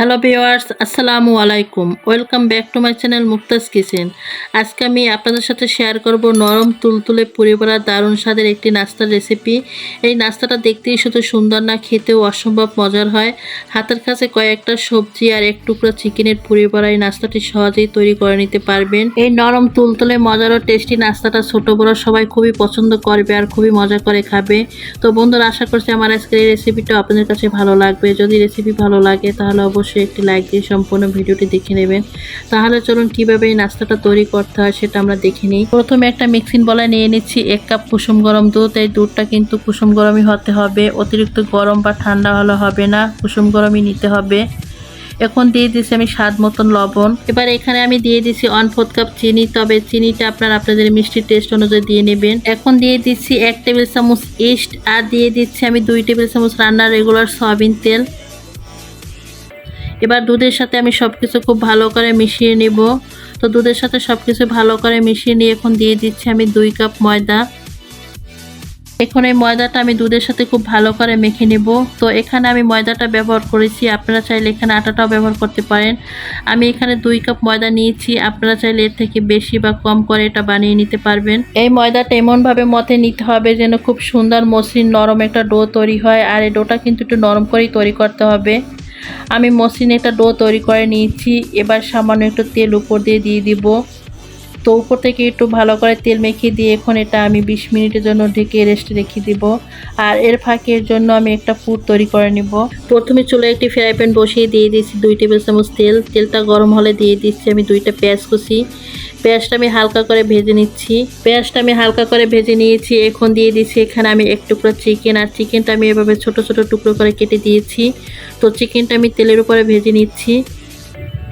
Hello viewers আসসালামু আলাইকুম welcome back to my channel Muktaj kitchen আজকে আমি আপনাদের সাথে শেয়ার করব নরম তুলতুলে পরিবারা দারুণ স্বাদের একটি নাস্তার রেসিপি এই নাস্তাটা দেখতেই শুধু সুন্দর না, খেতেও অসম্ভব মজার হয়। হাতের কাছে কয়েকটা সবজি আর এক টুকরো চিকেনের পরিবারা এই নাস্তাটি সহজেই তৈরি করে নিতে পারবেন। এই নরম তুলতুলে মজার ও টেস্টি নাস্তাটা ছোট বড় সবাই খুবই পছন্দ করবে আর খুবই মজা করে খাবে। তো বন্ধুরা, আশা করছি আমার আজকের এই রেসিপিটা আপনাদের কাছে ভালো লাগবে। যদি রেসিপি ভালো লাগে, তাহলে অবশ্যই একটি লাইক দিয়ে সম্পূর্ণ ভিডিওটি দেখে নেবেন। তাহলে চলুন কীভাবে এই নাস্তাটা তৈরি করতে হয় সেটা আমরা দেখে নিই। প্রথমে একটা মিক্সিং বলে নিয়ে নিচ্ছি এক কাপ কুসুম গরম দুধ। এই দুধটা কিন্তু কুসুম গরমই হতে হবে। অতিরিক্ত গরম বা ঠান্ডা হলে হবে না, কুসুম গরমই নিতে হবে। এখন দিয়ে দিচ্ছি আমি স্বাদ মতন লবণ। এবার এখানে আমি দিয়ে দিচ্ছি ওয়ান ফোর্থ কাপ চিনি। তবে চিনিটা আপনার আপনাদের মিষ্টির টেস্ট অনুযায়ী দিয়ে নেবেন। এখন দিয়ে দিচ্ছি এক টেবিল চামচ ইস্ট আর দিয়ে দিচ্ছি আমি দুই টেবিল চামচ রান্নার রেগুলার সয়াবিন তেল। এবার দুধের সাথে আমি সব কিছু খুব ভালো করে মিশিয়ে নেব। তো দুধের সাথে সব কিছু ভালো করে মিশিয়ে নিয়ে এখন দিয়ে দিচ্ছি আমি দুই কাপ ময়দা। এখন এই ময়দাটা আমি দুধের সাথে খুব ভালো করে মেখে নেব। তো এখানে আমি ময়দাটা ব্যবহার করেছি। আপনারা চাইলে এখানে আটাটাও ব্যবহার করতে পারেন। আমি এখানে দুই কাপ ময়দা নিয়েছি। আপনারা চাইলে এর থেকে বেশি বা কম করে এটা বানিয়ে নিতে পারবেন। এই ময়দাটা এমনভাবে মতে নিতে হবে যেন খুব সুন্দর মসৃণ নরম একটা ডো তৈরি হয়। আর এই ডোটা কিন্তু একটু নরম করেই তৈরি করতে হবে। আমি মসৃণ একটা ডো তৈরি করে নিয়েছি। এবার সামান্য একটু তেল উপর দিয়ে দিয়ে দিব। তো উপর থেকে একটু ভালো করে তেল মেখে দিয়ে এখন এটা আমি বিশ মিনিটের জন্য ঢেকে রেস্টে রেখে দিব। আর এর ফাঁকের জন্য আমি একটা ফুড তৈরি করে নিব। প্রথমে চুলে একটি ফ্রাই প্যান বসিয়ে দিয়ে দিয়েছি দুই টেবিল চামচ তেল। তেলটা গরম হলে দিয়ে দিচ্ছি আমি দুইটা পেঁয়াজ কুচি। পেঁয়াজটা আমি হালকা করে ভেজে নিচ্ছি। পেঁয়াজটা আমি হালকা করে ভেজে নিয়েছি। এখন দিয়ে দিচ্ছি এখানে আমি এক টুকরো চিকেন। আর চিকেনটা আমি এভাবে ছোট ছোট টুকরো করে কেটে দিয়েছি। তো চিকেনটা আমি তেলের উপরে ভেজে নিচ্ছি।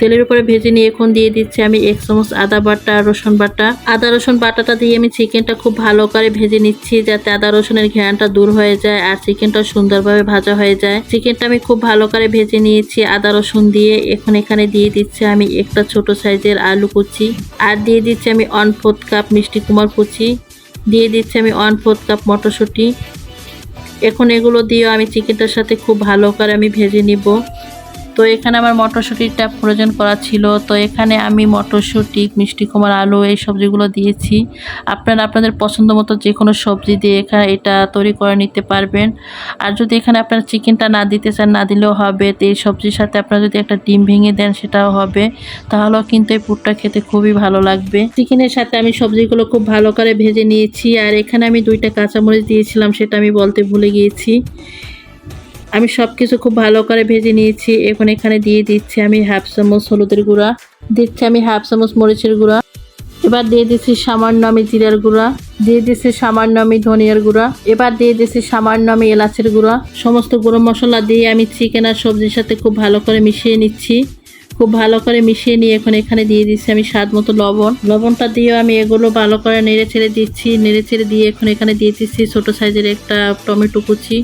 তেলের উপরে ভেজে নিয়ে এখন দিয়ে দিচ্ছি আমি এক চামচ আদা বাটা, রসুন বাটা। আদা, রসুন বাটাটা দিয়ে আমি চিকেনটা খুব ভালো করে ভেজে নিচ্ছি যাতে আদা, রসুনের ঘ্যানটা দূর হয়ে যায় আর চিকেনটা সুন্দরভাবে ভাজা হয়ে যায়। চিকেনটা আমি খুব ভালো করে ভেজে নিয়েছি আদা, রসুন দিয়ে। এখন এখানে দিয়ে দিচ্ছি আমি একটা ছোট সাইজের আলু কুচি আর দিয়ে দিচ্ছি আমি ওয়ান ফোর্থ কাপ মিষ্টি কুমার কুচি। দিয়ে দিচ্ছি আমি ওয়ান ফোর্থ কাপ মটরশুঁটি। এখন এগুলো দিয়েও আমি চিকেনটার সাথে খুব ভালো করে আমি ভেজে নিব। তো এখানে আমার মটরশুঁটিটা প্রয়োজন করা ছিল। তো এখানে আমি মটরশুঁটি, মিষ্টি কুমার আলু এই সবজিগুলো দিয়েছি। আপনারা আপনাদের পছন্দ মতো যে কোনো সবজি দিয়ে এখানে এটা তৈরি করে নিতে পারবেন। আর যদি এখানে আপনারা চিকেনটা না দিতে চান, না দিলেও হবে। তো এই সবজির সাথে আপনারা যদি একটা ডিম ভেঙে দেন, সেটাও হবে। তাহলেও কিন্তু এই পুরটা খেতে খুবই ভালো লাগবে। চিকেনের সাথে আমি সবজিগুলো খুব ভালো করে ভেজে নিয়েছি। আর এখানে আমি দুইটা কাঁচামরিচ দিয়েছিলাম, সেটা আমি বলতে ভুলে গিয়েছি। আমি সব কিছু খুব ভালো করে ভেজে নিয়েছি। এখন এখানে দিয়ে দিচ্ছি আমি হাফ চামচ হলুদের গুঁড়া। দিচ্ছি আমি হাফ চামচ মরিচের গুঁড়া। এবার দিয়ে দিচ্ছি সামান্য আমি জিরার গুঁড়া। দিয়ে দিচ্ছি সামান্য আমি ধনিয়ার গুঁড়া। এবার দিয়ে দিচ্ছি সামান্য আমি এলাচের গুঁড়া। সমস্ত গুঁড়ো মশলা দিয়ে আমি চিকেন আর সবজির সাথে খুব ভালো করে মিশিয়ে নিচ্ছি। খুব ভালো করে মিশিয়ে নিয়ে এখন এখানে দিয়ে দিচ্ছি আমি স্বাদ মতো লবণ। লবণটা দিয়েও আমি এগুলো ভালো করে নেড়ে ছেড়ে দিচ্ছি। নেড়ে ছেড়ে দিয়ে এখন এখানে দিয়ে দিচ্ছি ছোটো সাইজের একটা টমেটো কুচি।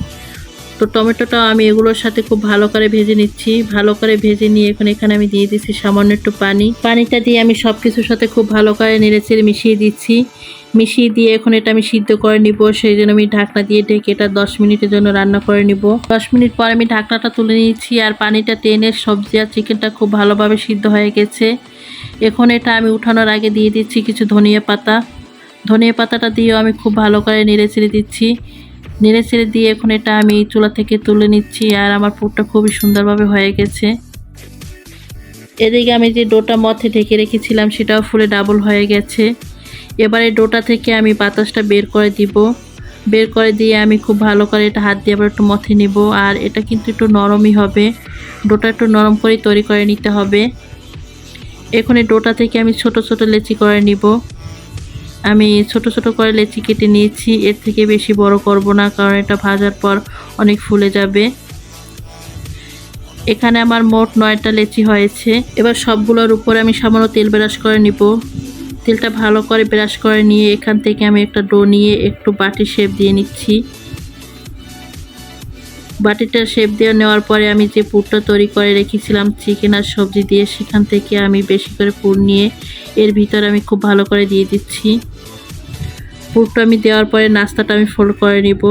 তো টমেটোটা আমি এগুলোর সাথে খুব ভালো করে ভেজে নিচ্ছি। ভালো করে ভেজে নিয়ে এখন এখানে আমি দিয়ে দিচ্ছি সামান্য একটু পানি। পানিটা দিয়ে আমি সব কিছুর সাথে খুব ভালো করে নেড়েচেড়ে মিশিয়ে দিচ্ছি। মিশিয়ে দিয়ে এখন এটা আমি সিদ্ধ করে নিব, সেই জন্য আমি ঢাকনা দিয়ে ঢেকে এটা দশ মিনিটের জন্য রান্না করে নিব। দশ মিনিট পর আমি ঢাকনাটা তুলে নিয়েছি আর পানিটা টেনে সবজি আর চিকেনটা খুব ভালোভাবে সিদ্ধ হয়ে গেছে। এখন এটা আমি উঠানোর আগে দিয়ে দিচ্ছি কিছু ধনিয়া পাতা। ধনিয়া পাতাটা দিয়েও আমি খুব ভালো করে নেড়ে ছেড়ে দিচ্ছি। নেড়ে ছেড়ে দিয়ে এখন এটা আমি চুলা থেকে তুলে নিচ্ছি আর আমার পুরটা খুবই সুন্দরভাবে হয়ে গেছে। এদিকে আমি যে ডোটা মথে ঢেকে রেখেছিলাম, সেটাও ফুলে ডাবল হয়ে গেছে। এবারে ডোটা থেকে আমি বাতাসটা বের করে দিব। বের করে দিয়ে আমি খুব ভালো করে এটা হাত দিয়ে আবার একটু মথে নিব আর এটা কিন্তু একটু নরমই হবে। ডোটা একটু নরম করে তৈরি করে নিতে হবে। এখন এই ডোটা থেকে আমি ছোট ছোট লেচি করে নিব। আমি ছোট ছোট করে লেচি কেটে নিয়েছি। এর থেকে বেশি বড় করব না, কারণ এটা ভাজার পর অনেক ফুলে যাবে। এখানে আমার মোট নয়টা লেচি হয়েছে। এবার সবগুলোর উপরে আমি সামান্য তেল ব্রাশ করে নিব। তেলটা ভালো করে ব্রাশ করে নিয়ে এখান থেকে আমি একটা ডো নিয়ে একটু বাটি শেপ দিয়ে নিচ্ছি। বাটিটা শেপ দিয়ে নেওয়ার পরে আমি যে পুরটা তৈরি করে রেখেছিলাম চিকেন আর সবজি দিয়ে, সেখান থেকে আমি বেশি করে পুর নিয়ে এর ভিতর আমি খুব ভালো করে দিয়ে দিচ্ছি। পুরটা আমি দেওয়ার পরে নাস্তাটা আমি ফোল্ড করে নিব।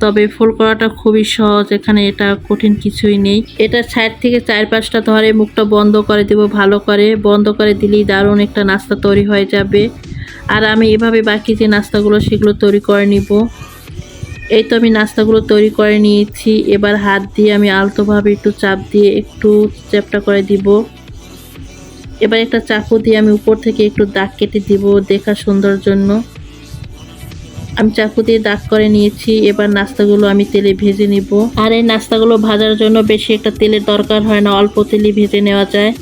তবে ফুল করাটা খুবই সহজ, এখানে এটা কঠিন কিছুই নেই। এটা সাইড থেকে চার পাঁচটা ধরে মুখটা বন্ধ করে দেব, ভালো করে। বন্ধ করে দিলেই দারুণ একটা নাস্তা তৈরি হয়ে যাবে। আর আমি এভাবে বাকি যে নাস্তাগুলো, সেগুলো তৈরি করে নিব। এই তো আমি নাস্তাগুলো তৈরি করে নিয়েছি। এবার হাত দিয়ে আমি আলতোভাবে একটু চাপ দিয়ে একটু চ্যাপটা করে দিব। এবার একটা চাকু দিয়ে আমি উপর থেকে একটু দাগ কেটে দিব দেখা সুন্দর জন্য। আমি চাকু দিয়ে দাগ করে নিয়েছি। এবার নাস্তাগুলো আমি তেলে ভেজে নিব। আর এই নাস্তাগুলো ভাজার জন্য বেশি একটা তেলের দরকার হয় না, অল্প তেলে ভেজে নেওয়া যায়।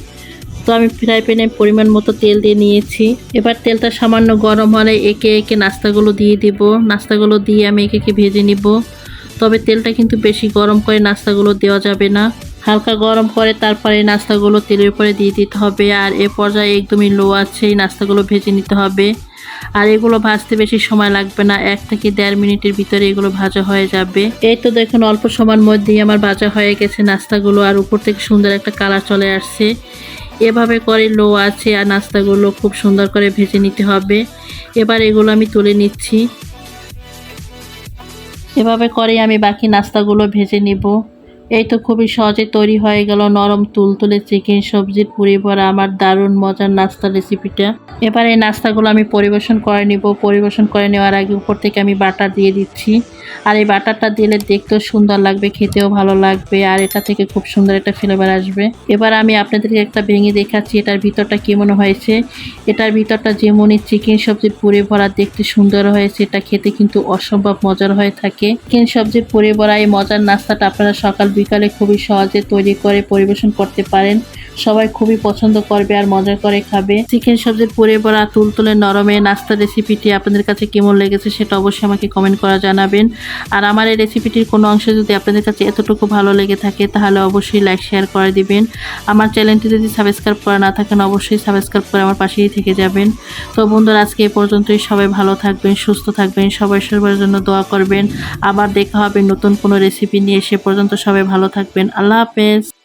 তো আমি ফ্রাই প্যানে পরিমাণ মতো তেল দিয়ে নিয়েছি। এবার তেলটা সামান্য গরম হলে একে একে নাস্তাগুলো দিয়ে দিব। নাস্তাগুলো দিয়ে আমি একে একে ভেজে নিব। তবে তেলটা কিন্তু বেশি গরম করে নাস্তাগুলো দেওয়া যাবে না। হালকা গরম করে তারপরে নাস্তাগুলো তেলের উপরে দিয়ে দিতে হবে। আর এ পর্যায়ে একদমই লো আছে, এই নাস্তাগুলো ভেজে নিতে হবে। আর এগুলো ভাজতে বেশি সময় লাগবে না, এক থেকে দেড় মিনিটের ভিতরে এগুলো ভাজা হয়ে যাবে। এই তো দেখুন, অল্প সময়ের মধ্যেই আমার ভাজা হয়ে গেছে নাস্তাগুলো। আর উপর থেকে সুন্দর একটা কালার চলে আসছে। এভাবে করে লো আছে আর নাস্তাগুলো খুব সুন্দর করে ভেজে নিতে হবে। এবার এগুলো আমি তুলে নিচ্ছি। এভাবে করে আমি বাকি নাস্তাগুলো ভেজে নিব। এই তো খুবই সহজে তৈরি হয়ে গেল নরম তুলতুলে চিকেন সবজির পুরি ভরা আমার দারুণ মজার নাস্তা রেসিপিটা। এবার এই নাস্তাগুলো আমি পরিবেশন করে নিব। পরিবেশন করে নেওয়ার আগে উপর থেকে আমি বাটার দিয়ে দিচ্ছি। আর এই বাটারটা দিলে দেখতেও সুন্দর লাগবে, খেতেও ভালো লাগবে, আর এটা থেকে খুব সুন্দর একটা ফ্লেভার আসবে। এবার আমি আপনাদেরকে একটা ভেঙে দেখাচ্ছি, এটার ভিতরটা কেমন হয়েছে। এটার ভিতরটা যেমনই চিকেন সবজির পুরি ভরা দেখতে সুন্দর হয়েছে, এটা খেতে কিন্তু অসম্ভব মজার হয়ে থাকে। চিকেন সবজির পুরি ভরা এই মজার নাস্তাটা আপনারা সকাল বিকালে খুবই সহজে তৈরি করে পরিবেশন করতে পারেন। সবাই খুবই পছন্দ করবে আর মজা করে খাবে। চিকেন সবজির পুরে ভরা তুলতুলে নরমে নাস্তা রেসিপিটি আপনাদের কাছে কেমন লেগেছে সেটা অবশ্যই আমাকে কমেন্ট করা জানাবেন। আর আমার এই রেসিপিটির কোনো অংশ যদি আপনাদের কাছে এতটুকু ভালো লেগে থাকে, তাহলে অবশ্যই লাইক শেয়ার করে দিবেন। আমার চ্যানেলটি যদি সাবস্ক্রাইব করা না থাকেন অবশ্যই সাবস্ক্রাইব করে আমার পাশেই থেকে যাবেন। তো বন্ধুরা, আজকে এই পর্যন্তই। সবাই ভালো থাকবেন, সুস্থ থাকবেন, সবাই সবার জন্য দোয়া করবেন। আবার দেখা হবে নতুন কোনো রেসিপি নিয়ে। সে পর্যন্ত সবাই ভালো থাকবেন। আল্লাহ হাফেজ।